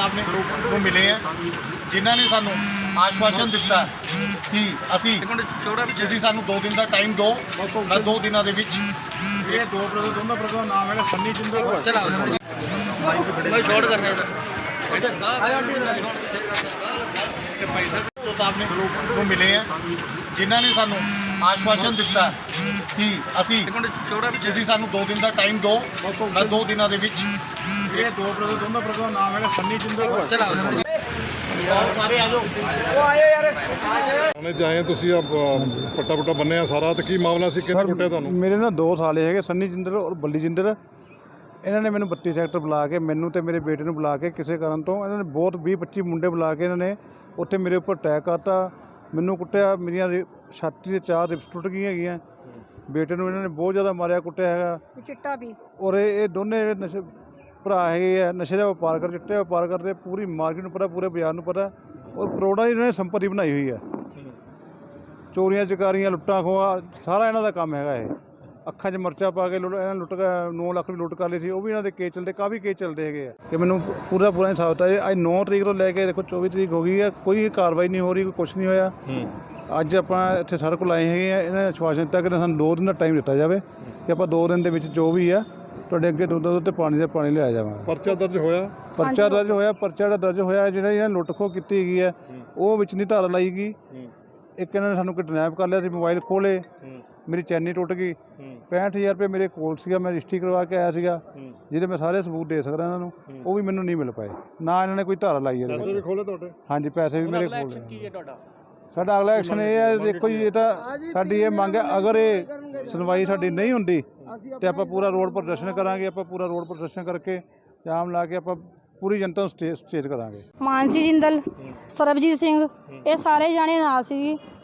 ਸਾਹਿਬ ਨੇ ਨੂੰ ਮਿਲੇ ਆ ਜਿਨ੍ਹਾਂ ਨੇ ਸਾਨੂੰ ਆਸ਼ਵਾਸਨ ਦਿੱਤਾ ਕਿ ਅਸੀਂ ਤੁਸੀਂ ਸਾਨੂੰ 2 ਦਿਨ ਦਾ ਟਾਈਮ ਦਿਓ ਮੈਂ 2 ਦਿਨਾਂ ਦੇ ਵਿੱਚ ਇਹ ਦੋ ਬ੍ਰਦਰ ਦੋਨੋਂ ਬ੍ਰਦਰ ਦਾ ਨਾਮ ਹੈਗਾ ਸੰਨੀ ਜਿੰਦਲ। ਮੈਂ ਸ਼ਾਰਟ ਕਰਨਾ ਹੈ ਜੋ ਸਾਹਿਬ ਨੇ ਨੂੰ ਮਿਲੇ ਆ ਜਿਨ੍ਹਾਂ ਨੇ ਸਾਨੂੰ ਆਸ਼ਵਾਸਨ ਦਿੱਤਾ ਕਿ ਅਸੀਂ ਤੁਸੀਂ ਸਾਨੂੰ 2 ਦਿਨ ਦਾ ਟਾਈਮ ਦਿਓ ਮੈਂ 2 ਦਿਨਾਂ ਦੇ ਵਿੱਚ ਇਹ ਦੋ ਬ੍ਰਦਰ ਦੋਨੋਂ ਬ੍ਰਦਰ ਦਾ ਨਾਮ ਹੈਗਾ ਸੰਨੀ ਜਿੰਦਲ ਸਾਰੇ ਆ ਜਾਓ ਉਹਨੇ ਜਾਏ ਤੁਸੀਂ ਆ ਪੱਟਾ ਪੁੱਟਾ ਬੰਨਿਆ ਸਾਰਾ ਤੇ ਕੀ ਮਾਮਲਾ ਸੀ? ਕਿਹਨੇ ਕੁੱਟਿਆ ਤੁਹਾਨੂੰ? ਮੇਰੇ ਨਾਲ ਦੋ ਸਾਲੇ ਹੈਗੇ ਸੰਨੀ ਜਿੰਦਲ ਔਰ ਬੱਲੀ ਜਿੰਦਲ ਇਹਨਾਂ ਨੇ ਮੈਨੂੰ 32 ਸੈਕਟਰ ਬੁਲਾ ਕੇ ਮੈਨੂੰ ਤੇ ਮੇਰੇ ਬੇਟੇ ਨੂੰ ਬੁਲਾ ਕੇ ਕਿਸੇ ਕਾਰਨ ਤੋਂ ਇਹਨਾਂ ਨੇ ਬਹੁਤ 20 25 ਮੁੰਡੇ ਬੁਲਾ ਕੇ ਇਹਨਾਂ ਨੇ ਉੱਥੇ ਮੇਰੇ ਉੱਪਰ ਅਟੈਕ ਕਰਤਾ। ਮੈਨੂੰ ਕੁੱਟਿਆ ਮੇਰੀਆਂ ਛਾਤੀ ਦੇ ਚਾਰ ਰਿਪਸ ਟੁੱਟ ਗਈਆਂ ਹੈਗੀਆਂ। ਬੇਟੇ ਨੂੰ ਇਹਨਾਂ ਨੇ ਬਹੁਤ ਜ਼ਿਆਦਾ ਮਾਰਿਆ ਕੁੱਟਿਆ ਹੈਗਾ। ਚਿੱਟਾ ਵੀ। ਔਰ ਇਹ ਇਹ ਦੋਨੇ ਨਸ਼ੇ ਭਰਾ ਹੈਗੇ ਆ, ਨਸ਼ੇ ਦਾ ਵਪਾਰ ਕਰ, ਚਿੱਟੇ ਦਾ ਵਪਾਰ ਕਰਦੇ ਪੂਰੀ ਮਾਰਕੀਟ ਨੂੰ ਪਤਾ, ਪੂਰੇ ਬਾਜ਼ਾਰ ਨੂੰ ਪਤਾ। ਔਰ ਕਰੋੜਾਂ ਦੀ ਇਹਨਾਂ ਨੇ ਸੰਪਤੀ ਬਣਾਈ ਹੋਈ ਹੈ ਚੋਰੀਆਂ, ਚਕਾਰੀਆਂ, ਲੁੱਟਾਂ ਖੋਆ ਸਾਰਾ ਇਹਨਾਂ ਦਾ ਕੰਮ ਹੈਗਾ ਇਹ। ਅੱਖਾਂ 'ਚ ਮਰਚਾ ਪਾ ਕੇ ਲੁੱਟ, ਇਹਨਾਂ ਲੁੱਟ ਕੇ 9 ਲੱਖ ਵੀ ਲੁੱਟ ਕਰ ਲਈ ਸੀ, ਉਹ ਵੀ ਇਹਨਾਂ ਦੇ ਕੇਸ ਚੱਲਦੇ, ਕਾਫੀ ਕੇਸ ਚੱਲਦੇ ਹੈਗੇ ਆ। ਕਿ ਮੈਨੂੰ ਪੂਰਾ ਪੂਰਾ ਇਨਸਾਫ ਦਿੱਤਾ ਅੱਜ 9 ਤਰੀਕ ਤੋਂ ਲੈ ਕੇ ਦੇਖੋ 24 ਤਰੀਕ ਹੋ ਗਈ ਹੈ ਕੋਈ ਕਾਰਵਾਈ ਨਹੀਂ ਹੋ ਰਹੀ, ਕੋਈ ਕੁਝ ਨਹੀਂ ਹੋਇਆ। ਅੱਜ ਆਪਾਂ ਇੱਥੇ ਸਾਡੇ ਕੋਲ ਆਏ ਹੈਗੇ ਆ, ਇਹਨਾਂ ਨੇ ਆਸ਼ਵਾਸਨ ਦਿੱਤਾ ਕਿ ਸਾਨੂੰ 2 ਦਿਨ ਦਾ ਟਾਈਮ ਦਿੱਤਾ ਜਾਵੇ, ਕਿ ਆਪਾਂ 2 ਦਿਨ ਦੇ ਵਿੱਚ ਜੋ ਵੀ ਆ ਤੁਹਾਡੇ ਅੱਗੇ ਦੁੱਧ ਦੁੱਧ ਤੇ ਪਾਣੀ ਦਾ ਪਾਣੀ ਲਿਆਇਆ ਜਾਵਾਂਗਾ। ਪਰਚਾ ਦਰਜ ਹੋਇਆ? ਪਰਚਾ ਦਰਜ ਹੋਇਆ ਪਰਚਾ ਜਿਹੜਾ ਦਰਜ ਹੋਇਆ ਜਿਹੜਾ ਇਹਨਾਂ ਲੁੱਟ ਖੋ ਕੀਤੀ ਹੈਗੀ ਆ ਉਹ ਵਿੱਚ ਨਹੀਂ ਧਾਰਾ ਲਾਈ ਗਈ। ਇੱਕ ਇਹਨਾਂ ਨੇ ਸਾਨੂੰ ਕਿਡਨੈਪ ਕਰ ਲਿਆ ਸੀ ਮੋਬਾਈਲ ਖੋਲੇ ਮੇਰੀ ਚੈਨੀ ਟੁੱਟ ਗਈ। 65000 ਰੁਪਏ ਮੇਰੇ ਕੋਲ ਸੀਗਾ ਮੈਂ ਰਜਿਸਟਰੀ ਕਰਵਾ ਕੇ ਆਇਆ ਸੀਗਾ। ਜਿਹਦੇ ਮੈਂ ਸਾਰੇ ਸਬੂਤ ਦੇ ਸਕਦਾ ਇਹਨਾਂ ਨੂੰ ਉਹ ਵੀ ਮੈਨੂੰ ਨਹੀਂ ਮਿਲ ਪਾਏ। ਨਾ ਇਹਨਾਂ ਨੇ ਕੋਈ ਧਾਰਾ ਲਾਈ ਇਹਦੇ ਪੈਸੇ ਵੀ ਖੋਲੇ ਤੁਹਾਡੇ? ਹਾਂਜੀ ਪੈਸੇ ਵੀ ਮੇਰੇ ਕੋਲ ਨੇ। ਕੀ ਹੈ ਤੁਹਾਡਾ? ਸਾਡਾ ਅਗਲਾ ਐਕਸ਼ਨ ਇਹ ਹੈ ਦੇਖੋ ਜੀ ਇਹ ਤਾਂ ਸਾਡੀ ਇਹ ਮੰਗ ਹੈ ਅਗਰ ਇਹ ਸੁਣਵਾਈ ਸਾਡੀ ਨਹੀਂ ਹੁੰਦੀ ਤੇ ਆਪਾਂ ਪੂਰਾ ਰੋਡ ਪ੍ਰਦਰਸ਼ਨ ਕਰਾਂਗੇ ਆਪਾਂ ਪੂਰਾ ਰੋਡ ਪ੍ਰਦਰਸ਼ਨ ਕਰਕੇ ਜਾਮ ਲਾ ਕੇ ਆਪਾਂ ਪੂਰੀ ਜਨਤਾ ਨੂੰ ਸਟੇਜ ਸਟੇਜ ਕਰਾਂਗੇ। ਮਾਨਸੀ ਜਿੰਦਲ ਸਰਬਜੀਤ ਸਿੰਘ ਇਹ ਸਾਰੇ ਜਾਣੇ ਨਾਲ ਸੀ।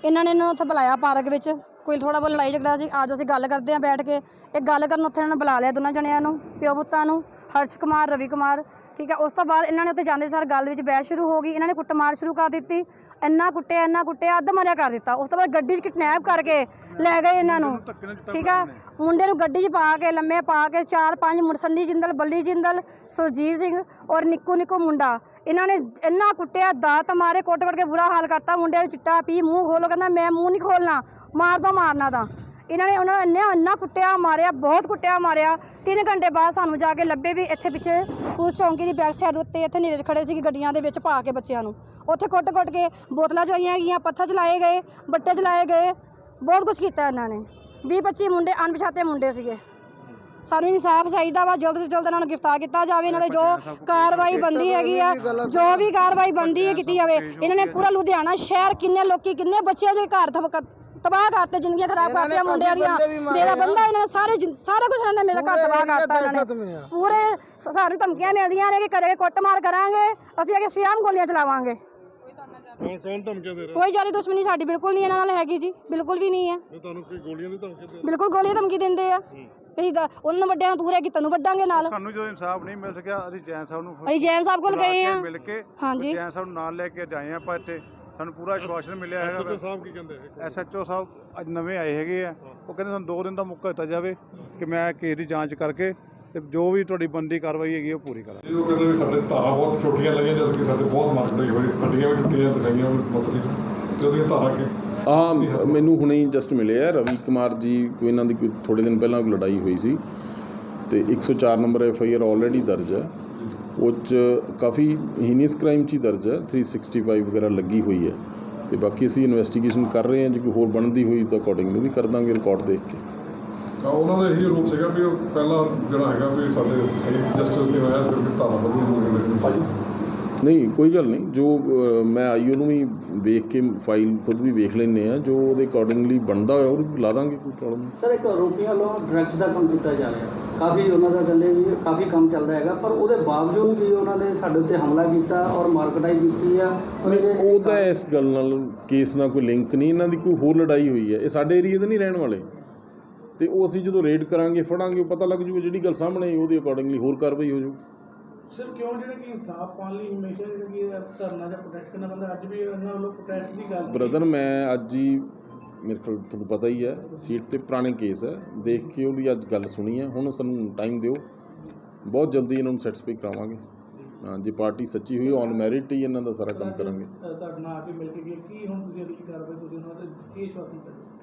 ਇਹਨਾਂ ਨੇ ਇਹਨਾਂ ਨੂੰ ਉੱਥੇ ਬੁਲਾਇਆ ਪਾਰਕ ਵਿੱਚ। ਕੋਈ ਥੋੜਾ ਬਹੁਤ ਲੜਾਈ ਝਗੜਾ ਸੀ। ਅੱਜ ਅਸੀਂ ਗੱਲ ਕਰਦੇ ਆਂ ਬੈਠ ਕੇ। ਇਹ ਗੱਲ ਕਰਨ ਉੱਥੇ ਇਹਨਾਂ ਨੇ ਬੁਲਾ ਲਿਆ ਦੋਨਾਂ ਜਣਿਆਂ ਨੂੰ ਪਿਓ ਪੁੱਤਾਂ ਨੂੰ ਹਰਸ਼ ਕੁਮਾਰ ਰਵੀ ਕੁਮਾਰ। ਠੀਕ ਹੈ ਉਸ ਤੋਂ ਬਾਅਦ ਇਹਨਾਂ ਨੇ ਉੱਥੇ ਜਾਂਦੇ ਸਾਰ ਗੱਲ ਵਿੱਚ ਬਹਿਸ ਸ਼ੁਰੂ ਹੋ ਗਈ। ਇਹਨਾਂ ਨੇ ਕੁੱਟਮਾਰ ਸ਼ੁਰੂ ਕਰ ਦਿੱਤੀ। ਇੰਨਾ ਕੁੱਟਿਆ ਇੰਨਾ ਕੁੱਟਿਆ ਅੱਧ ਮਰਿਆ ਕਰ ਦਿੱਤਾ। ਉਸ ਤੋਂ ਬਾਅਦ ਗੱਡੀ 'ਚ ਕਿਡਨੈਪ ਕਰਕੇ ਲੈ ਗਏ ਇਹਨਾਂ ਨੂੰ। ਠੀਕ ਆ? ਮੁੰਡੇ ਨੂੰ ਗੱਡੀ 'ਚ ਪਾ ਕੇ ਲੰਮੇ ਪਾ ਕੇ ਚਾਰ ਪੰਜ ਸੰਨੀ ਜਿੰਦਲ ਬੱਲੀ ਜਿੰਦਲ ਸੁਰਜੀਤ ਸਿੰਘ ਔਰ ਨਿੱਕੂ ਨਿੱਕੂ ਮੁੰਡਾ। ਇਹਨਾਂ ਨੇ ਇੰਨਾ ਕੁੱਟਿਆ ਦਾਤ ਮਾਰੇ ਕੁੱਟ ਕੁੱਟ ਕੇ ਬੁਰਾ ਹਾਲ ਕਰਤਾ। ਮੁੰਡੇ ਨੂੰ ਚਿੱਟਾ ਪੀ ਮੂੰਹ ਖੋਲੋ ਕਹਿੰਦਾ ਮੈਂ ਮੂੰਹ ਨਹੀਂ ਖੋਲਣਾ। ਮਾਰ ਦੋ ਮਾਰਨਾ ਤਾਂ। ਇਹਨਾਂ ਨੇ ਉਹਨਾਂ ਨੂੰ ਇੰਨਾ ਇੰਨਾ ਕੁੱਟਿਆ, ਮਾਰਿਆ, ਬਹੁਤ ਕੁੱਟਿਆ, ਮਾਰਿਆ। ਤਿੰਨ ਘੰਟੇ ਬਾਅਦ ਸਾਨੂੰ ਜਾ ਕੇ ਲੱਭੇ ਵੀ ਇੱਥੇ ਪਿੱਛੇ ਉਸ ਚੌਂਕੀ ਦੀ ਬੈਕ ਸਾਈਡ ਉੱਤੇ ਇੱਥੇ ਨੀਰਜ ਖੜੇ ਸੀ ਗੱਡੀਆਂ ਦੇ ਵਿੱਚ ਪਾ ਕੇ ਬੱਚਿਆਂ ਨੂੰ। ਉੱਥੇ ਕੁੱਟ-ਕੁੱਟ ਕੇ ਬੋਤਲਾਂ ਚਲਾਈਆਂ ਗਈਆਂ ਪੱਥਰ ਚਲਾਏ ਗਏ, ਬੱਟੇ ਚਲਾਏ ਗਏ, ਬਹੁਤ ਕੁਝ ਕੀਤਾ ਇਹਨਾਂ ਨੇ। 20-25 ਮੁੰਡੇ, ਅਣਪਛਾਤੇ ਮੁੰਡੇ ਸੀਗੇ। ਸਾਨੂੰ ਇਨਸਾਫ ਚਾਹੀਦਾ ਵਾ, ਜਲਦ ਤੋਂ ਜਲਦ ਇਹਨਾਂ ਨੂੰ ਗ੍ਰਿਫਤਾਰ ਕੀਤਾ ਜਾਵੇ, ਇਹਨਾਂ ਦੇ ਜੋ ਕਾਰਵਾਈ ਬੰਦੀ ਹੈਗੀ ਆ, ਜੋ ਵੀ ਕਾਰਵਾਈ ਬੰਦੀ ਹੈ ਕੀਤੀ ਜਾਵੇ, ਇਹਨਾਂ ਨੇ ਪੂਰਾ ਲੁਧਿਆਣਾ ਸ਼ਹਿਰ ਕਿੰਨੇ ਲੋਕੀ, ਕਿੰਨੇ ਬੱਚਿਆਂ ਦੇ ਘਰ ਤਬਕ ਤਬਾਹ ਕਰਤੇ ਜ਼ਿੰਦਗੀਆਂ ਖਰਾਬ ਕਰਤੀਆਂ ਮੁੰਡਿਆਂ ਦੀਆਂ। ਮੇਰਾ ਬੰਦਾ ਇਹਨਾਂ ਨੇ ਸਾਰੇ ਸਾਰਾ ਕੁਝ ਇਹਨਾਂ ਨੇ ਮੇਰਾ ਘਰ ਤਬਾਹ ਕਰਤਾ ਇਹਨਾਂ ਨੇ। ਪੂਰੇ ਸਾਨੂੰ ਧਮਕੀਆਂ ਮਿਲਦੀਆਂ ਨੇ ਕਿ ਕਰੇ ਕੁੱਟਮਾਰ ਕਰਾਂਗੇ ਅਸੀਂ ਅਗੇ ਸ਼ਿਆਮ ਗੋਲੀਆਂ ਚਲਾਵਾਂਗੇ। ਕੌਣ ਕੌਣ ਧਮਕੀਆਂ ਦੇ ਰਿਹਾ? ਕੋਈ ਜਾਲੀ ਦੁਸ਼ਮਣੀ ਸਾਡੀ ਬਿਲਕੁਲ ਨਹੀਂ ਇਹਨਾਂ ਨਾਲ ਹੈਗੀ ਜੀ ਬਿਲਕੁਲ ਵੀ ਨਹੀਂ ਹੈ ਇਹ ਤੁਹਾਨੂੰ ਕੋਈ ਗੋਲੀਆਂ ਦੀ ਧਮਕੀ ਦੇ ਬਿਲਕੁਲ ਗੋਲੀ ਧਮਕੀ ਦਿੰਦੇ ਆ। ਅਸੀਂ ਤਾਂ ਉਹਨਾਂ ਵੱਡਿਆਂ ਨੂੰ ਪੂਰੇ ਕੀਤਾ ਨੂੰ ਵੱਡਾਂਗੇ ਨਾਲ। ਸਾਨੂੰ ਜਦੋਂ ਇਨਸਾਫ ਨਹੀਂ ਮਿਲ ਸਕਿਆ ਅਸੀਂ ਜੈਨ ਸਾਹਿਬ ਨੂੰ ਅਸੀਂ ਜੈਨ ਸਾਹਿਬ ਕੋਲ ਗਏ ਕੇ ਆ। ਮਿਲ ਕੇ ਹਾਂਜੀ। ਜੈਨ ਸਾਹਿਬ ਨੂੰ ਨਾਲ ਲੈ ਕੇ ਜਾਏ ਆਪਾਂ ਇੱਥੇ। ਸਾਨੂੰ ਪੂਰਾ ਆਸ਼ਵਾਸਨ ਮਿਲਿਆ ਐਸਐਚਓ ਹੈਗਾ ਸਾਹਿਬ ਕੀ ਕਹਿੰਦੇ ਐਸਐਚਓ ਸਾਹਿਬ ਅੱਜ ਨਵੇਂ ਆਏ ਹੈਗੇ ਆ। ਉਹ ਕਹਿੰਦੇ ਸਾਨੂੰ 2 ਦਿਨ ਦਾ ਮੌਕਾ ਦਿੱਤਾ ਜਾਵੇ ਕਿ ਮੈਂ ਕੇਸ ਦੀ ਜਾਂਚ ਕਰਕੇ ਤੇ ਜੋ ਵੀ ਤੁਹਾਡੀ ਬੰਦੀ ਕਾਰਵਾਈ ਹੈਗੀ ਉਹ ਪੂਰੀ ਕਰਾਂ। ਇਹ ਉਹ ਕਹਿੰਦੇ ਵੀ ਸਾਡੇ ਧਾਰਾ ਬਹੁਤ ਛੋਟੀਆਂ ਲੱਗੀਆਂ ਜਦ ਕਿ ਸਾਡੇ ਬਹੁਤ ਮਾਰਕੀਟ ਹੋਈ ਗੱਡੀਆਂ ਵੀ ਟੁੱਟੀਆਂ ਦਿਖਾਈਆਂ ਮਸਲੀ ਤੇ ਉਹਦੀਆਂ ਧਾਰਾ ਕਿ ਆ ਮੈਨੂੰ ਹੁਣੇ ਹੀ ਜਸਟ ਮਿਲੇ ਆ ਰਵੀ ਕੁਮਾਰ ਜੀ ਕੋਈ ਇਹਨਾਂ ਦੀ ਕੋਈ ਥੋੜੇ ਦਿਨ ਪਹਿਲਾਂ ਕੋਈ ਲੜਾਈ ਹੋਈ ਸੀ ਤੇ 104 number F I R already ਦਰਜ ਹੈ। ਉਹ 'ਚ ਕਾਫੀ ਹੀਨੀਅਸ ਕ੍ਰਾਈਮ 'ਚ ਹੀ ਦਰਜ ਹੈ 365 ਵਗੈਰਾ ਲੱਗੀ ਹੋਈ ਹੈ। ਤੇ ਬਾਕੀ ਅਸੀਂ ਇਨਵੈਸਟੀਗੇਸ਼ਨ ਕਰ ਰਹੇ ਹਾਂ ਜੇ ਕੋਈ ਹੋਰ ਬਣਦੀ ਹੋਈ ਤਾਂ ਅਕੋਰਡਿੰਗਲੀ ਵੀ ਕਰ ਦਾਂਗੇ ਰਿਕਾਰਡ ਦੇਖ ਕੇ। ਤਾਂ ਉਹਨਾਂ ਦਾ ਇਹੀ ਰੂਪ ਸੀਗਾ ਵੀ ਉਹ ਪਹਿਲਾਂ ਜਿਹੜਾ ਹੈਗਾ ਵੀ ਸਾਡੇ ਸਹੀ ਜਸਟਿਸ ਨਹੀਂ ਹੋਇਆ ਵੀ ਧਾਰਾ ਬਦਲੀ ਹੋ ਗਈ ਨਹੀਂ ਕੋਈ ਗੱਲ ਨਹੀਂ। ਜੋ ਮੈਂ ਆਈਓ ਨੂੰ ਵੀ ਵੇਖ ਕੇ ਫਾਈਲ ਖੁਦ ਵੀ ਵੇਖ ਲੈਂਦੇ ਆ ਜੋ ਉਹਦੇ ਅਕੋਰਡਿੰਗਲੀ ਬਣਦਾ ਹੋਇਆ ਉਹ ਲਾ ਦਾਂਗੇ ਕੋਈ ਪ੍ਰੋਬਲਮ ਨਹੀਂ। ਸਰ ਇੱਕ ਆਰੋਪੀਆਂ ਵੱਲੋਂ ਡਰੱਗਸ ਦਾ ਕੰਮ ਕੀਤਾ ਜਾ ਰਿਹਾ। ਕਾਫੀ ਉਹਨਾਂ ਦਾ ਕਹਿੰਦੇ ਵੀ ਕਾਫੀ ਕੰਮ ਚੱਲਦਾ ਹੈਗਾ ਪਰ ਉਹਦੇ ਬਾਵਜੂਦ ਵੀ ਉਹਨਾਂ ਨੇ ਸਾਡੇ ਉੱਤੇ ਹਮਲਾ ਕੀਤਾ ਔਰ ਮਾਰਕਟਾਈ ਕੀਤੀ ਆ ਉਹਦਾ ਇਸ ਗੱਲ ਨਾਲ ਕੇਸ ਨਾਲ ਕੋਈ ਲਿੰਕ ਨਹੀਂ। ਇਹਨਾਂ ਦੀ ਕੋਈ ਹੋਰ ਲੜਾਈ ਹੋਈ ਹੈ। ਇਹ ਸਾਡੇ ਏਰੀਆ ਦੇ ਨਹੀਂ ਰਹਿਣ ਵਾਲੇ। ਤੇ ਉਹ ਅਸੀਂ ਜਦੋਂ ਰੇਡ ਕਰਾਂਗੇ ਫੜਾਂਗੇ ਪਤਾ ਲੱਗ ਜੂਗਾ ਜਿਹੜੀ ਗੱਲ ਸਾਹਮਣੇ ਆਈ ਉਹਦੇ ਅਕੋਰਡਿੰਗਲੀ ਹੋਰ ਕਾਰਵਾਈ ਹੋ ਜਾਊਗੀ ਬ੍ਰਦਰ ਮੈਂ ਅੱਜ ਹੀ ਮੇਰੇ ਕੋਲ ਤੁਹਾਨੂੰ ਪਤਾ ਹੀ ਹੈ ਸੀਟ ਤੇ ਪੁਰਾਣੇ ਕੇਸ ਹੈ। ਦੇਖ ਕੇ ਉਹ ਵੀ ਅੱਜ ਗੱਲ ਸੁਣੀ ਹੈ। ਹੁਣ ਸਾਨੂੰ ਟਾਈਮ ਦਿਓ। ਬਹੁਤ ਜਲਦੀ ਇਹਨਾਂ ਨੂੰ ਸੈਟੀਸਫਾਈ ਕਰਾਵਾਂਗੇ। ਹਾਂ ਜੇ ਪਾਰਟੀ ਸੱਚੀ ਹੋਈ ਔਨ ਮੈਰਿਟ ਹੀ ਇਹਨਾਂ ਦਾ ਸਾਰਾ ਕੰਮ ਕਰਾਂਗੇ।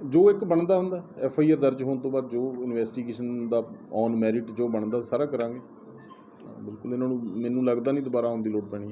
ਜੋ ਇੱਕ ਬਣਦਾ ਹੁੰਦਾ ਐਫ ਆਈ ਆਰ ਦਰਜ ਹੋਣ ਤੋਂ ਬਾਅਦ ਜੋ ਇਨਵੈਸਟੀਗੇਸ਼ਨ ਦਾ ਔਨ ਮੈਰਿਟ ਜੋ ਬਣਦਾ ਸਾਰਾ ਕਰਾਂਗੇ। ਬਿਲਕੁਲ ਇਹਨਾਂ ਨੂੰ ਮੈਨੂੰ ਲੱਗਦਾ ਨਹੀਂ ਦੁਬਾਰਾ ਆਉਣ ਦੀ ਲੋੜ ਪੈਣੀ ਹੈ।